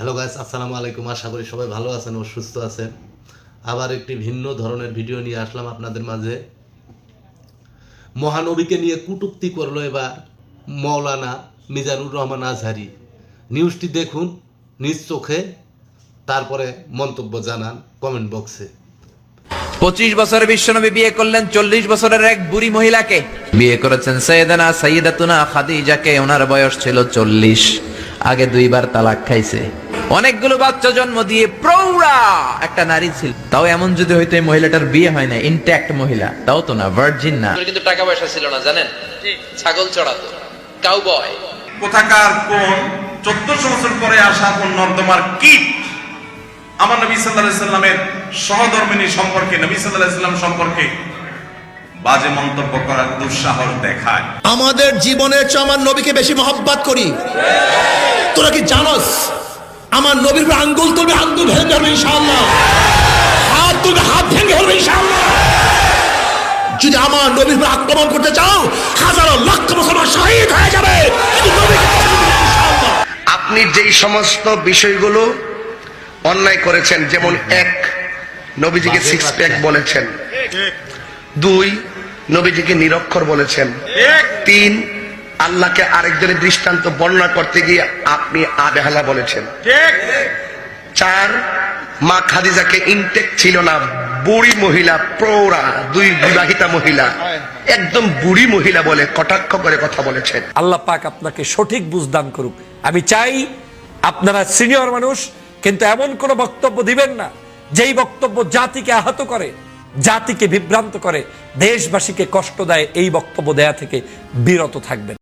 Hello guys আসসালামু আলাইকুম। আশা করি সবাই ভালো আছেন ও সুস্থ আছেন। আবার একটি ভিন্ন ধরনের ভিডিও নিয়ে আসলাম আপনাদের মাঝে। মহানবীকে নিয়ে কুটুক্তি করল এবার মৌলানা মিজানুর রহমান আজহারি। নিউজটি দেখুন, নিজ চোখে, তারপরে মন্তব্য জানান কমেন্ট বক্সে পঁচিশ বছরের বিশ্বনবী বিয়ে করলেন, চল্লিশ বছরের এক বুড়ি মহিলাকে। বিয়ে করেছেন সৈয়দানা, সৈয়দাতুনা, খাদিজাকে, ওনার বয়স ছিল চল্লিশ। আগে দুইবার তালাক খাইছে। অনেকগুলো বাচ্চা জন্ম দিয়ে প্রৌঢ়া একটা নারী ছিল। তাও এমন যদি হয়তো এই মহিলাটার বিয়ে হয় না ইনট্যাক্ট মহিলা। তাও তো না ভার্জিন না। কিন্তু টাকা পয়সা ছিল না জানেন? ছাগল চড়াতো কাউবয় কোথাকার কোন চোদ্দশো বছর পরে আসা কোন নর্দমার কীট আমার নবী সাল্লাহ সাল্লামের সহধর্মিনী সম্পর্কে নবী সাল্লাহ সাল্লাম সম্পর্কে বাজে মন্তব্য করার দুঃসাহস দেখায়। আমাদের জীবনের চেয়ে আমার নবীকে বেশি মহব্বত করি। তোরা কি জানোস? আমার নবীর আঙ্গুল তুলবে আঙ্গুল ভেঙে ফেলবে ইনশাআল্লাহ। হাত তুলবে হাত ভেঙে ফেলবে ইনশাআল্লাহ। যদি আমার নবীর উপর আক্রমণ করতে চাও হাজারো লক্ষ মুসলমান শহীদ হয়ে যাবে। কিন্তু নবীকে কখনো ইনশাআল্লাহ। আপনি যেই সমস্ত বিষয়গুলো অন্যায় করেছেন যেমন এক নবীজিকে সিক্স প্যাক বলেছেন। দুই নবীজিকে নিরক্ষর বলেছেন। তিন আল্লাহকে আরেকজনের দৃষ্টান্ত বর্ণনা করতে গিয়ে আপনি আবেহালা বলেছেন। চার মা খাদিজাকে ইনটেক ছিল না বুড়ি মহিলা প্রৌঢ়া দুই বিবাহিতা মহিলা। একদম বুড়ি মহিলা বলে কটাক্ষ করে কথা বলেছেন। আল্লাহ পাক আপনাকে সঠিক বুঝদান করুক। আমি চাই আপনারা সিনিয়র মানুষ কিন্তু এমন কোন বক্তব্য দিবেন না যেই বক্তব্য জাতিকে আহত করে জাতিকে বিভ্রান্ত করে দেশবাসীকে কষ্ট দেয় এই বক্তব্য দেয়া থেকে বিরত থাকবেন।